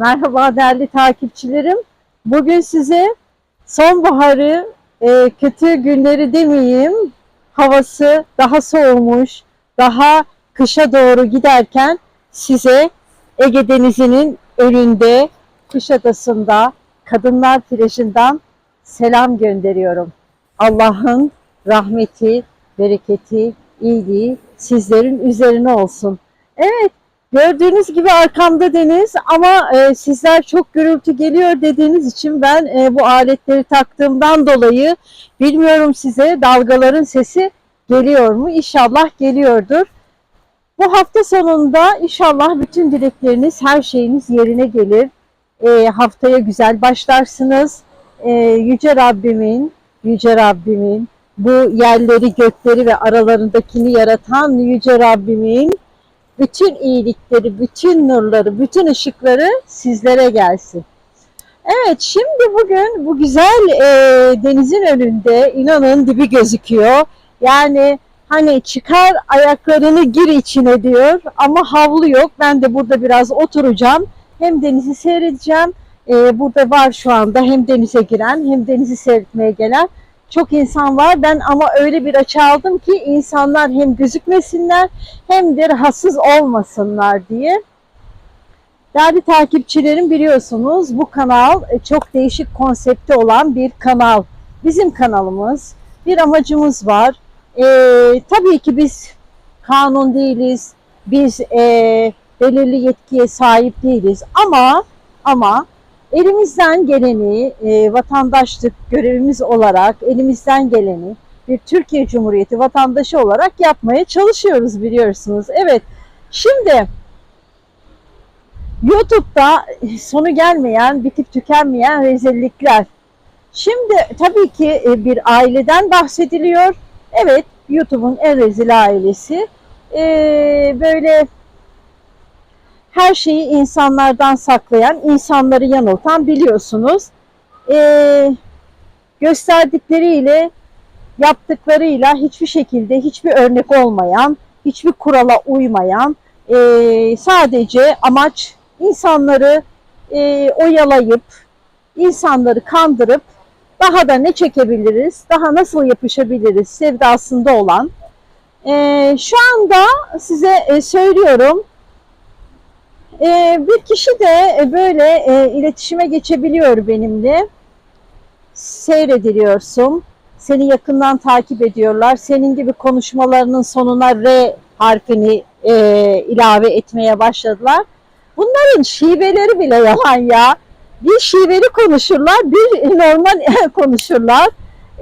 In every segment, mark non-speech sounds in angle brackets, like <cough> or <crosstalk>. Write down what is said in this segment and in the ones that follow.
Merhaba değerli takipçilerim. Bugün size sonbaharı, e, kötü günleri demeyeyim, havası daha soğumuş, daha kışa doğru giderken size Ege Denizi'nin önünde, Kuşadası'nda, Kadınlar Plajı'ndan selam gönderiyorum. Allah'ın rahmeti, bereketi, iyiliği sizlerin üzerine olsun. Evet, Gördüğünüz gibi arkamda deniz ama e, sizler çok gürültü geliyor dediğiniz için ben e, bu aletleri taktığımdan dolayı bilmiyorum size dalgaların sesi geliyor mu? İnşallah geliyordur. Bu hafta sonunda inşallah bütün dilekleriniz, her şeyiniz yerine gelir. E, haftaya güzel başlarsınız. E, Yüce Rabbimin, Yüce Rabbimin bu yerleri, gökleri ve aralarındakini yaratan Yüce Rabbimin bütün iyilikleri, bütün nurları, bütün ışıkları sizlere gelsin. Evet şimdi bugün bu güzel e, denizin önünde inanın dibi gözüküyor. Yani hani çıkar ayaklarını gir içine diyor ama havlu yok. Ben de burada biraz oturacağım. Hem denizi seyredeceğim. E, burada var şu anda hem denize giren hem denizi seyretmeye gelen çok insan var. Ben ama öyle bir açı aldım ki insanlar hem gözükmesinler hem de rahatsız olmasınlar diye. Değerli takipçilerim biliyorsunuz bu kanal e, çok değişik konsepti olan bir kanal. Bizim kanalımız. Bir amacımız var. Ee, tabii ki biz kanun değiliz. Biz e, belirli yetkiye sahip değiliz. Ama ama elimizden geleni e, vatandaşlık görevimiz olarak elimizden geleni bir Türkiye Cumhuriyeti vatandaşı olarak yapmaya çalışıyoruz biliyorsunuz. Evet şimdi YouTube'da sonu gelmeyen, bitip tükenmeyen rezillikler. Şimdi tabii ki e, bir aileden bahsediliyor. Evet YouTube'un en rezil ailesi. Ee, böyle her şeyi insanlardan saklayan, insanları yanıltan biliyorsunuz. Ee, gösterdikleriyle, yaptıklarıyla hiçbir şekilde hiçbir örnek olmayan, hiçbir kurala uymayan, e, sadece amaç insanları e, oyalayıp, insanları kandırıp daha da ne çekebiliriz, daha nasıl yapışabiliriz sevdasında olan. E, şu anda size e, söylüyorum, bir kişi de e, böyle e, iletişime geçebiliyor benimle. Seyrediliyorsun. Seni yakından takip ediyorlar. Senin gibi konuşmalarının sonuna R harfini e, ilave etmeye başladılar. Bunların şiveleri bile yalan ya. Bir şiveli konuşurlar, bir normal <laughs> konuşurlar.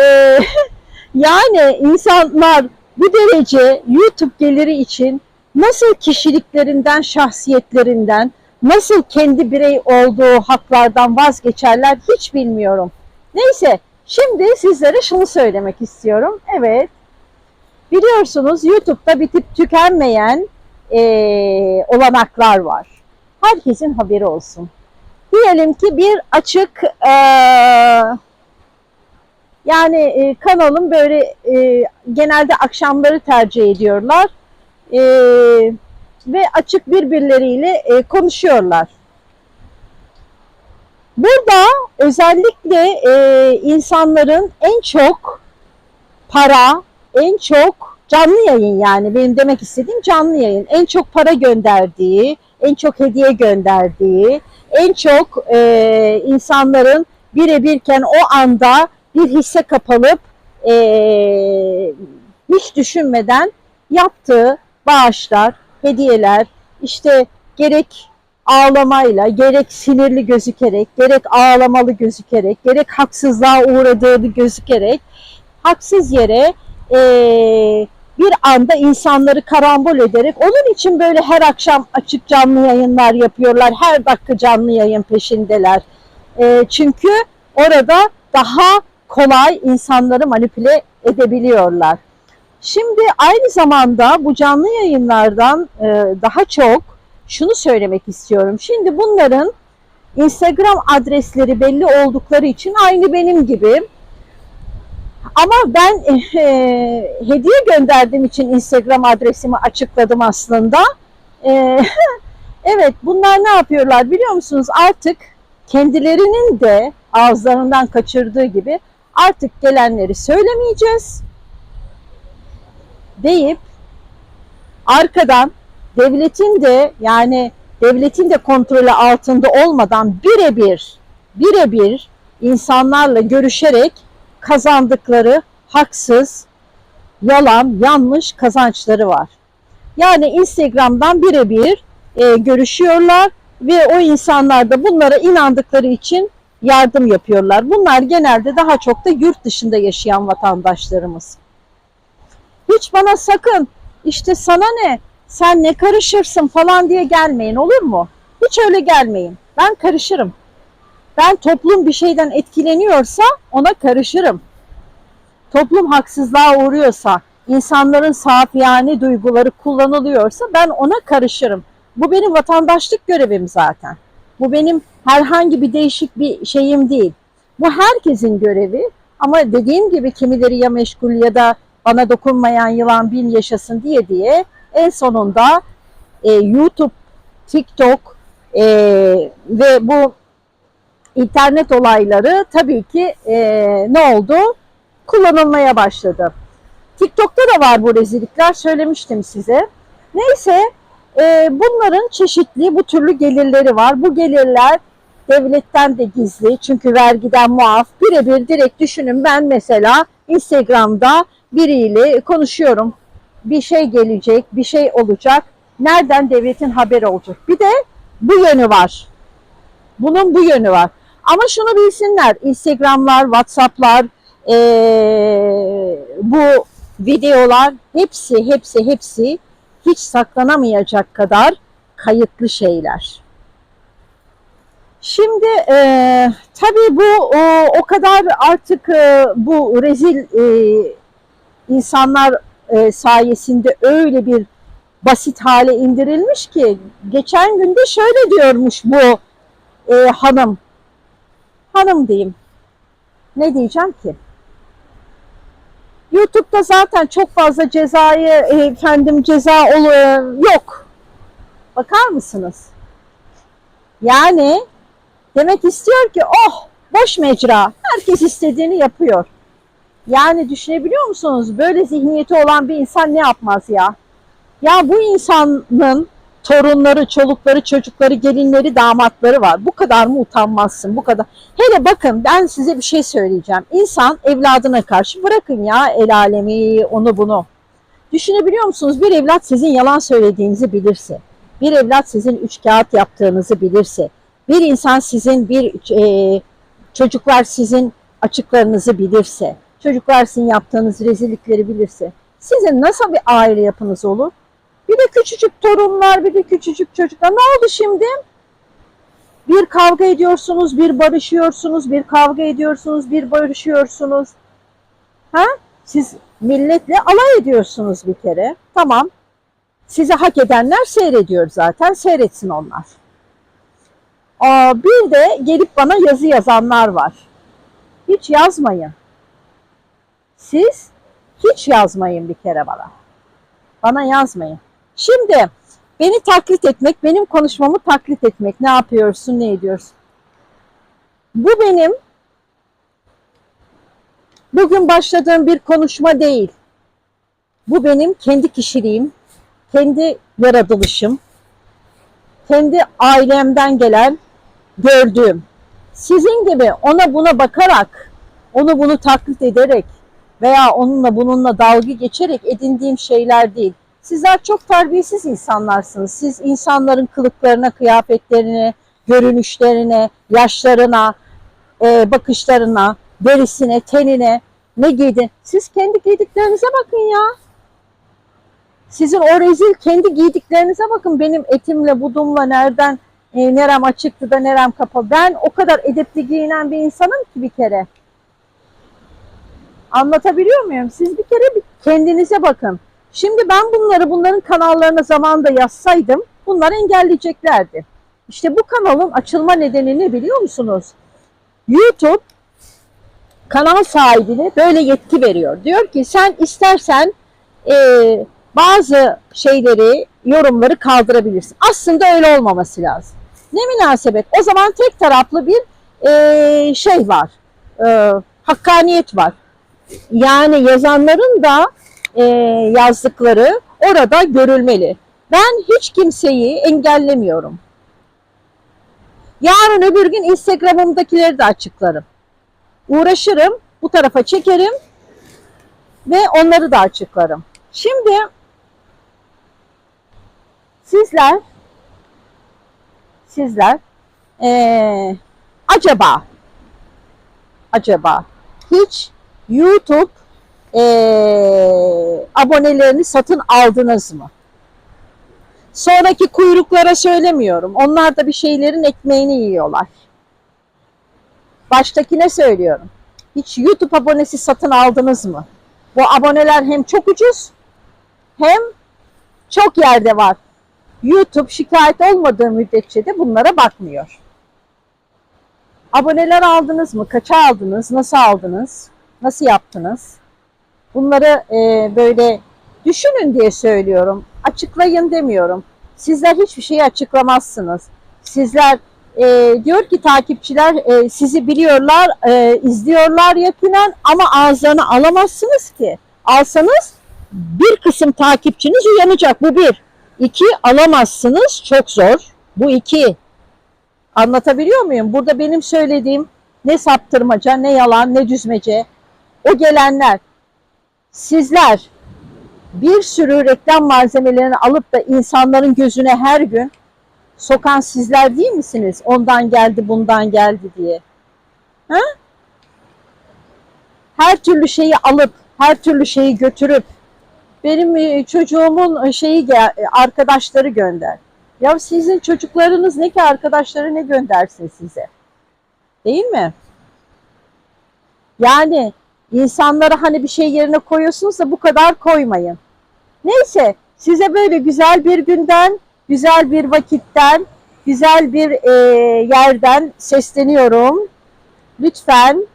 Ee, <laughs> yani insanlar bu derece YouTube geliri için nasıl kişiliklerinden, şahsiyetlerinden, nasıl kendi birey olduğu haklardan vazgeçerler hiç bilmiyorum. Neyse, şimdi sizlere şunu söylemek istiyorum. Evet, biliyorsunuz YouTube'da bitip tükenmeyen e, olanaklar var. Herkesin haberi olsun. Diyelim ki bir açık e, yani e, kanalın böyle e, genelde akşamları tercih ediyorlar e, ve açık birbirleriyle e, konuşuyorlar. Burada özellikle e, insanların en çok para, en çok canlı yayın yani benim demek istediğim canlı yayın, en çok para gönderdiği, en çok hediye gönderdiği, en çok e, insanların birebirken o anda bir hisse kapalıp e, hiç düşünmeden yaptığı bağışlar, hediyeler, işte gerek ağlamayla, gerek sinirli gözükerek, gerek ağlamalı gözükerek, gerek haksızlığa uğradığını gözükerek haksız yere e, bir anda insanları karambol ederek onun için böyle her akşam açık canlı yayınlar yapıyorlar. Her dakika canlı yayın peşindeler. E, çünkü orada daha kolay insanları manipüle edebiliyorlar. Şimdi aynı zamanda bu canlı yayınlardan e, daha çok şunu söylemek istiyorum. Şimdi bunların Instagram adresleri belli oldukları için aynı benim gibi. Ama ben e, hediye gönderdiğim için Instagram adresimi açıkladım aslında. E, <laughs> Evet bunlar ne yapıyorlar biliyor musunuz? Artık kendilerinin de ağızlarından kaçırdığı gibi artık gelenleri söylemeyeceğiz deyip arkadan devletin de yani devletin de kontrolü altında olmadan birebir birebir insanlarla görüşerek kazandıkları haksız, yalan, yanlış kazançları var. Yani Instagram'dan birebir e, görüşüyorlar ve o insanlar da bunlara inandıkları için yardım yapıyorlar. Bunlar genelde daha çok da yurt dışında yaşayan vatandaşlarımız. Hiç bana sakın işte sana ne sen ne karışırsın falan diye gelmeyin olur mu? Hiç öyle gelmeyin. Ben karışırım. Ben toplum bir şeyden etkileniyorsa ona karışırım. Toplum haksızlığa uğruyorsa, insanların safiyane duyguları kullanılıyorsa ben ona karışırım. Bu benim vatandaşlık görevim zaten. Bu benim herhangi bir değişik bir şeyim değil. Bu herkesin görevi ama dediğim gibi kimileri ya meşgul ya da bana dokunmayan yılan bin yaşasın diye diye en sonunda e, YouTube, TikTok e, ve bu internet olayları tabii ki e, ne oldu? Kullanılmaya başladı. TikTok'ta da var bu rezillikler söylemiştim size. Neyse e, bunların çeşitli bu türlü gelirleri var. Bu gelirler devletten de gizli çünkü vergiden muaf. Birebir direkt düşünün ben mesela Instagram'da biriyle konuşuyorum. Bir şey gelecek, bir şey olacak. Nereden devletin haberi olacak? Bir de bu yönü var. Bunun bu yönü var. Ama şunu bilsinler, Instagram'lar, Whatsapp'lar, ee, bu videolar hepsi, hepsi, hepsi hiç saklanamayacak kadar kayıtlı şeyler. Şimdi e, tabii bu o, o kadar artık e, bu rezil e, insanlar e, sayesinde öyle bir basit hale indirilmiş ki geçen günde şöyle diyormuş bu e, hanım. Hanım diyeyim. Ne diyeceğim ki? YouTube'da zaten çok fazla cezayı e, efendim ceza oluyor yok. Bakar mısınız? Yani demek istiyor ki oh boş mecra. Herkes istediğini yapıyor yani düşünebiliyor musunuz? Böyle zihniyeti olan bir insan ne yapmaz ya? Ya bu insanın torunları, çolukları, çocukları, gelinleri, damatları var. Bu kadar mı utanmazsın? Bu kadar. Hele bakın ben size bir şey söyleyeceğim. İnsan evladına karşı bırakın ya el alemi, onu bunu. Düşünebiliyor musunuz? Bir evlat sizin yalan söylediğinizi bilirse, bir evlat sizin üç kağıt yaptığınızı bilirse, bir insan sizin bir e, çocuklar sizin açıklarınızı bilirse, çocuklar sizin yaptığınız rezillikleri bilirse sizin nasıl bir aile yapınız olur? Bir de küçücük torunlar, bir de küçücük çocuklar. Ne oldu şimdi? Bir kavga ediyorsunuz, bir barışıyorsunuz, bir kavga ediyorsunuz, bir barışıyorsunuz. Ha? Siz milletle alay ediyorsunuz bir kere. Tamam. Sizi hak edenler seyrediyor zaten. Seyretsin onlar. Aa, bir de gelip bana yazı yazanlar var. Hiç yazmayın. Siz hiç yazmayın bir kere bana. Bana yazmayın. Şimdi beni taklit etmek, benim konuşmamı taklit etmek. Ne yapıyorsun, ne ediyorsun? Bu benim bugün başladığım bir konuşma değil. Bu benim kendi kişiliğim, kendi yaratılışım, kendi ailemden gelen gördüğüm. Sizin gibi ona buna bakarak, onu bunu taklit ederek veya onunla bununla dalga geçerek edindiğim şeyler değil. Sizler çok terbiyesiz insanlarsınız. Siz insanların kılıklarına, kıyafetlerine, görünüşlerine, yaşlarına, e, bakışlarına, derisine, tenine ne giydin? Siz kendi giydiklerinize bakın ya. Sizin o rezil kendi giydiklerinize bakın. Benim etimle, budumla nereden, e, nerem açıktı da nerem kapalı. Ben o kadar edepli giyinen bir insanım ki bir kere. Anlatabiliyor muyum? Siz bir kere bir kendinize bakın. Şimdi ben bunları bunların kanallarına zamanında yazsaydım bunlar engelleyeceklerdi. İşte bu kanalın açılma nedeni ne biliyor musunuz? YouTube kanal sahibine böyle yetki veriyor. Diyor ki sen istersen e, bazı şeyleri, yorumları kaldırabilirsin. Aslında öyle olmaması lazım. Ne münasebet. O zaman tek taraflı bir eee, şey var. Eee, hakkaniyet var. Yani yazanların da eee, yazdıkları orada görülmeli. Ben hiç kimseyi engellemiyorum. Yarın öbür gün Instagram'ımdakileri de açıklarım. Uğraşırım, bu tarafa çekerim ve onları da açıklarım. Şimdi sizler sizler eee, acaba acaba hiç YouTube eee, abonelerini satın aldınız mı? Sonraki kuyruklara söylemiyorum. Onlar da bir şeylerin ekmeğini yiyorlar. Baştakine söylüyorum. Hiç YouTube abonesi satın aldınız mı? Bu aboneler hem çok ucuz hem çok yerde var. YouTube şikayet olmadığı müddetçe de bunlara bakmıyor. Aboneler aldınız mı? Kaça aldınız? Nasıl aldınız? Nasıl yaptınız? Bunları e, böyle düşünün diye söylüyorum. Açıklayın demiyorum. Sizler hiçbir şeyi açıklamazsınız. Sizler e, diyor ki takipçiler e, sizi biliyorlar, e, izliyorlar yakinen ama ağızlarını alamazsınız ki. Alsanız bir kısım takipçiniz uyanacak. Bu bir. İki, alamazsınız. Çok zor. Bu iki. Anlatabiliyor muyum? Burada benim söylediğim ne saptırmaca, ne yalan, ne düzmece. O gelenler. Sizler bir sürü reklam malzemelerini alıp da insanların gözüne her gün sokan sizler değil misiniz? Ondan geldi, bundan geldi diye. Ha? Her türlü şeyi alıp, her türlü şeyi götürüp benim e, çocuğumun şeyi gel- arkadaşları gönder. Ya sizin çocuklarınız ne ki arkadaşları ne göndersin size? Değil mi? Yani insanlara hani bir şey yerine koyuyorsunuz da bu kadar koymayın. Neyse size böyle güzel bir günden, güzel bir vakitten, güzel bir e, yerden sesleniyorum. Lütfen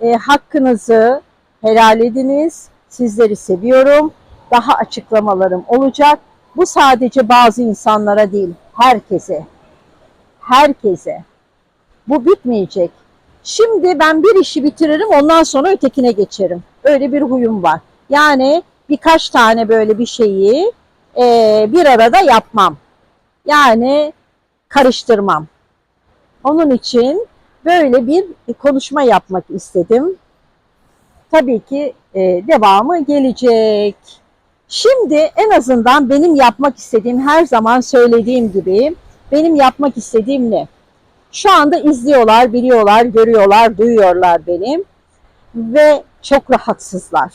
e, hakkınızı helal ediniz. Sizleri seviyorum. Daha açıklamalarım olacak. Bu sadece bazı insanlara değil, herkese. Herkese. Bu bitmeyecek. Şimdi ben bir işi bitiririm, ondan sonra ötekine geçerim. Öyle bir huyum var. Yani birkaç tane böyle bir şeyi e, bir arada yapmam. Yani karıştırmam. Onun için böyle bir konuşma yapmak istedim. Tabii ki e, devamı gelecek. Şimdi en azından benim yapmak istediğim her zaman söylediğim gibi benim yapmak istediğim ne? Şu anda izliyorlar, biliyorlar, görüyorlar, duyuyorlar benim ve çok rahatsızlar.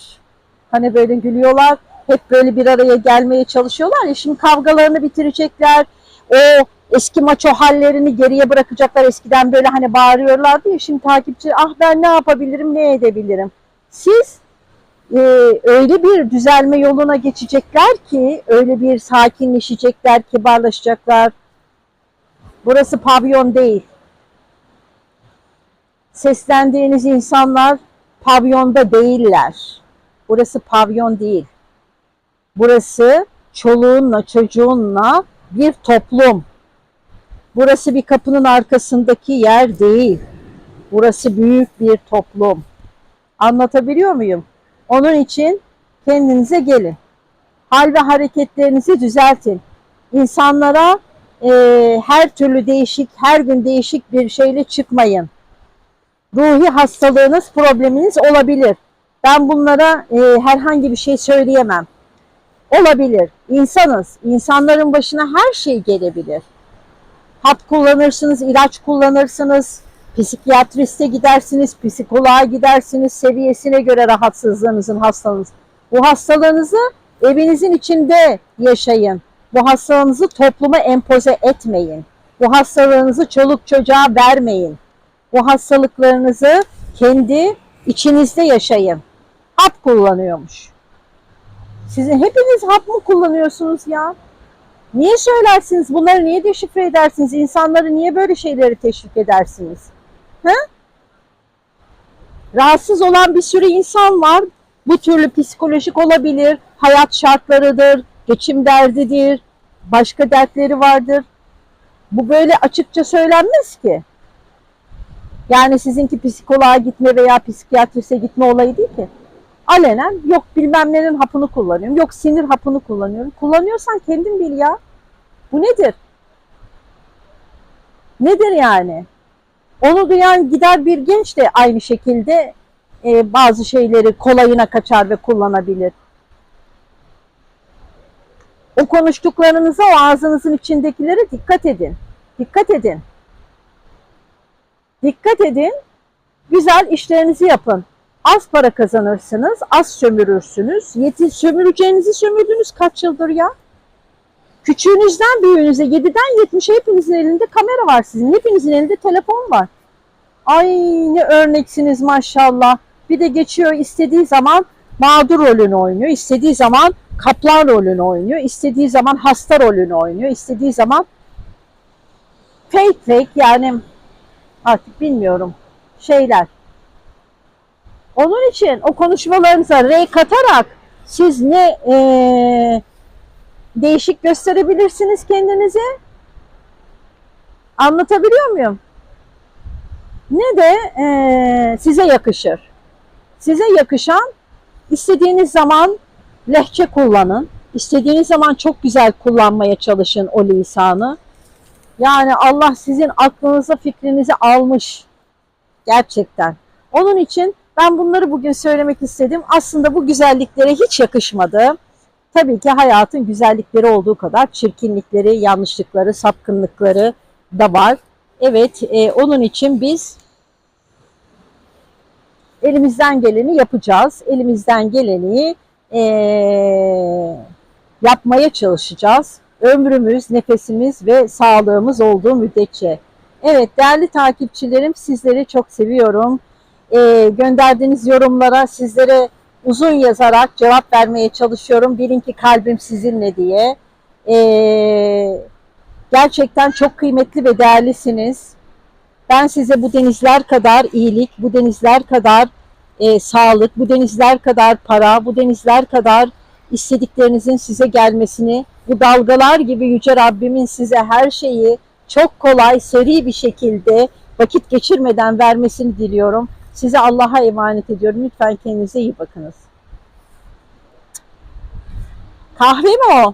Hani böyle gülüyorlar, hep böyle bir araya gelmeye çalışıyorlar ya şimdi kavgalarını bitirecekler. O eski maço hallerini geriye bırakacaklar. Eskiden böyle hani bağırıyorlardı ya şimdi takipçi ah ben ne yapabilirim, ne edebilirim. Siz e, öyle bir düzelme yoluna geçecekler ki, öyle bir sakinleşecekler, kibarlaşacaklar. Burası pavyon değil. Seslendiğiniz insanlar pavyonda değiller. Burası pavyon değil. Burası çoluğunla çocuğunla bir toplum. Burası bir kapının arkasındaki yer değil. Burası büyük bir toplum. Anlatabiliyor muyum? Onun için kendinize gelin. Hal ve hareketlerinizi düzeltin. İnsanlara e, her türlü değişik, her gün değişik bir şeyle çıkmayın. Ruhi hastalığınız, probleminiz olabilir. Ben bunlara e, herhangi bir şey söyleyemem. Olabilir. İnsanız. İnsanların başına her şey gelebilir. Hap kullanırsınız, ilaç kullanırsınız, psikiyatriste gidersiniz, psikoloğa gidersiniz, seviyesine göre rahatsızlığınızın, hastalığınız. Bu hastalığınızı evinizin içinde yaşayın. Bu hastalığınızı topluma empoze etmeyin. Bu hastalığınızı çoluk çocuğa vermeyin. Bu hastalıklarınızı kendi içinizde yaşayın. Hap kullanıyormuş. Sizin hepiniz hap mı kullanıyorsunuz ya? Niye söylersiniz? Bunları niye deşifre edersiniz? İnsanları niye böyle şeyleri teşvik edersiniz? Ha? Rahatsız olan bir sürü insan var. Bu türlü psikolojik olabilir, hayat şartlarıdır, geçim derdidir, başka dertleri vardır. Bu böyle açıkça söylenmez ki. Yani sizinki psikoloğa gitme veya psikiyatrise gitme olayı değil ki. Alenen yok bilmem nenin hapını kullanıyorum, yok sinir hapını kullanıyorum. Kullanıyorsan kendin bil ya. Bu nedir? Nedir yani? Onu duyan gider bir genç de aynı şekilde e, bazı şeyleri kolayına kaçar ve kullanabilir. O konuştuklarınıza, o ağzınızın içindekilere dikkat edin. Dikkat edin. Dikkat edin. Güzel işlerinizi yapın. Az para kazanırsınız, az sömürürsünüz. Yeti, sömüreceğinizi sömürdünüz kaç yıldır ya? Küçüğünüzden büyüğünüze 7'den 70'e hepinizin elinde kamera var sizin. Hepinizin elinde telefon var. Ay ne örneksiniz maşallah. Bir de geçiyor istediği zaman mağdur rolünü oynuyor. istediği zaman kaplan rolünü oynuyor. istediği zaman hasta rolünü oynuyor. istediği zaman fake fake yani artık bilmiyorum şeyler. Onun için o konuşmalarınıza rey katarak siz ne eee, değişik gösterebilirsiniz kendinizi. Anlatabiliyor muyum? Ne de eee, size yakışır. Size yakışan istediğiniz zaman lehçe kullanın. İstediğiniz zaman çok güzel kullanmaya çalışın o lisanı. Yani Allah sizin aklınıza fikrinizi almış. Gerçekten. Onun için ben bunları bugün söylemek istedim. Aslında bu güzelliklere hiç yakışmadı. Tabii ki hayatın güzellikleri olduğu kadar çirkinlikleri, yanlışlıkları, sapkınlıkları da var. Evet, e, onun için biz elimizden geleni yapacağız. Elimizden geleni e, yapmaya çalışacağız. Ömrümüz, nefesimiz ve sağlığımız olduğu müddetçe. Evet değerli takipçilerim sizleri çok seviyorum. E, gönderdiğiniz yorumlara sizlere uzun yazarak cevap vermeye çalışıyorum. Bilin ki kalbim sizinle diye. E, gerçekten çok kıymetli ve değerlisiniz. Ben size bu denizler kadar iyilik, bu denizler kadar e, sağlık, bu denizler kadar para, bu denizler kadar istediklerinizin size gelmesini, bu dalgalar gibi Yüce Rabbimin size her şeyi çok kolay, seri bir şekilde vakit geçirmeden vermesini diliyorum. Size Allah'a emanet ediyorum. Lütfen kendinize iyi bakınız. Kahve mi o?